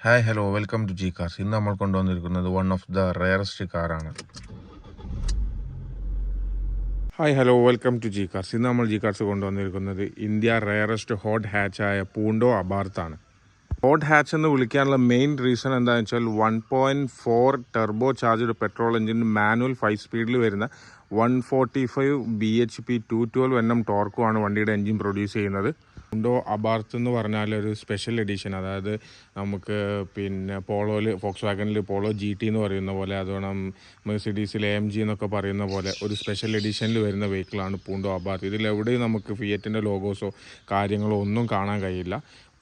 Hi hello welcome to G cars ഇന്ന് നമ്മൾ കൊണ്ടുവന്നിരിക്കുന്നത് വൺ ഓഫ് ദ റയറസ്റ്റ് കാറാണ് hi hello welcome to G cars ഇന്ന് നമ്മൾ ജി കാർസ് കൊണ്ടുവന്നിരിക്കുന്നത് ഇന്ത്യ റയറസ്റ്റ് ഹോട്ട് ഹാച്ചായ പൂണ്ടോ അബാർത്താണ് ഹോട്ട് ഹാച്ച് എന്ന് വിളിക്കാനുള്ള മെയിൻ റീസൺ എന്താണെന്ന് വെച്ചാൽ one point four turbo charged petrol engine manual five സ്പീഡിൽ വരുന്ന one forty five B H P two twelve N M ടോർക്കുമാണ് വണ്ടിയുടെ എഞ്ചിൻ പ്രൊഡ്യൂസ് ചെയ്യുന്നത്. ഉണ്ടോ അബാർത്ത് എന്ന് പറഞ്ഞാൽ ഒരു സ്പെഷ്യൽ എഡിഷൻ അതായത് നമുക്ക് പിന്നെ പോളോയിൽ ഫോക്സ് വാഗനിൽ പോളോ ജി ടി എന്ന് പറയുന്ന പോലെ അതുകൊണ്ട് മെഴ്സിഡീസിൽ എം ജി എന്നൊക്കെ പറയുന്ന പോലെ ഒരു സ്പെഷ്യൽ എഡിഷനിൽ വരുന്ന വെഹിക്കിളാണ് പൂണ്ടോ അബാർത്ത്. ഇതിലെവിടെയും നമുക്ക് ഫിയറ്റിന്റെ ലോഗോസോ കാര്യങ്ങളോ ഒന്നും കാണാൻ കഴിയില്ല.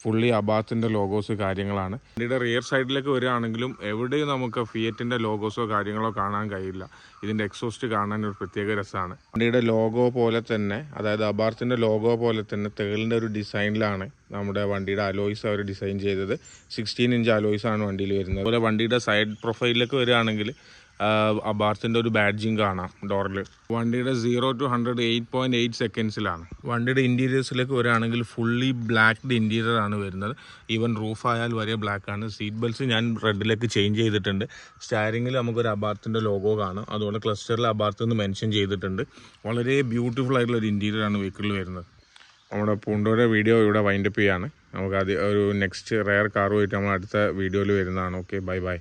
ഫുള്ളി അബാത്തിന്റെ ലോഗോസ് കാര്യങ്ങളാണ്. വണ്ടിയുടെ റിയർ സൈഡിലേക്ക് വരികയാണെങ്കിലും എവിടെയും നമുക്ക് ഫിയറ്റിന്റെ ലോഗോസോ കാര്യങ്ങളോ കാണാൻ കഴിയില്ല. ഇതിന്റെ എക്സോസ്റ്റ് കാണാൻ ഒരു പ്രത്യേക രസമാണ്. വണ്ടിയുടെ ലോഗോ പോലെ തന്നെ അതായത് അബാർത്തിന്റെ ലോഗോ പോലെ തന്നെ തേളിന്റെ ഒരു ഡിസൈനിലാണ് നമ്മുടെ വണ്ടിയുടെ അലോയ്സ് അവർ ഡിസൈൻ ചെയ്തത്. സിക്സ്റ്റീൻ ഇഞ്ച് അലോയ്സ് ആണ് വണ്ടിയിൽ വരുന്നത്. അതുപോലെ വണ്ടിയുടെ സൈഡ് പ്രൊഫൈലിലേക്ക് വരികയാണെങ്കിൽ അബാർത്തിന്റെ ഒരു ബാഡ്ജിങ് കാണാം ഡോറിൽ വണ്ടിയുടെ zero to hundred eight point eight സെക്കൻഡ്സിലാണ് വണ്ടിയുടെ ഇന്റീരിയേഴ്സിലേക്ക് വരികയാണെങ്കിൽ ഫുള്ളി ബ്ലാക്ക്ഡ് ഇന്റീരിയർ ആണ് വരുന്നത്. ഈവൻ റൂഫ് ആയാൽ വരെ ബ്ലാക്ക് ആണ്. സീറ്റ് ബെൽറ്റ്സ് ഞാൻ റെഡിലേക്ക് ചേഞ്ച് ചെയ്തിട്ടുണ്ട്. സ്റ്റാരിങ്ങിൽ നമുക്കൊരു അബാർത്തിന്റെ ലോഗോ കാണാം. അതുകൊണ്ട് ക്ലസ്റ്ററിൽ അബാർത്ത് എന്ന് മെൻഷൻ ചെയ്തിട്ടുണ്ട്. വളരെ ബ്യൂട്ടിഫുൾ ആയിട്ടുള്ള ഒരു ഇന്റീരിയർ ആണ് വെഹിക്കിളിൽ വരുന്നത്. നമ്മുടെ പൂണ്ടോയുടെ വീഡിയോ ഇവിടെ വൈൻഡപ്പ് ചെയ്യാണ്. നമുക്ക് അത് ഒരു നെക്സ്റ്റ് റെയർ കാറുമായിട്ട് നമ്മൾ അടുത്ത വീഡിയോയിൽ വരുന്നതാണ്. Okay bye bye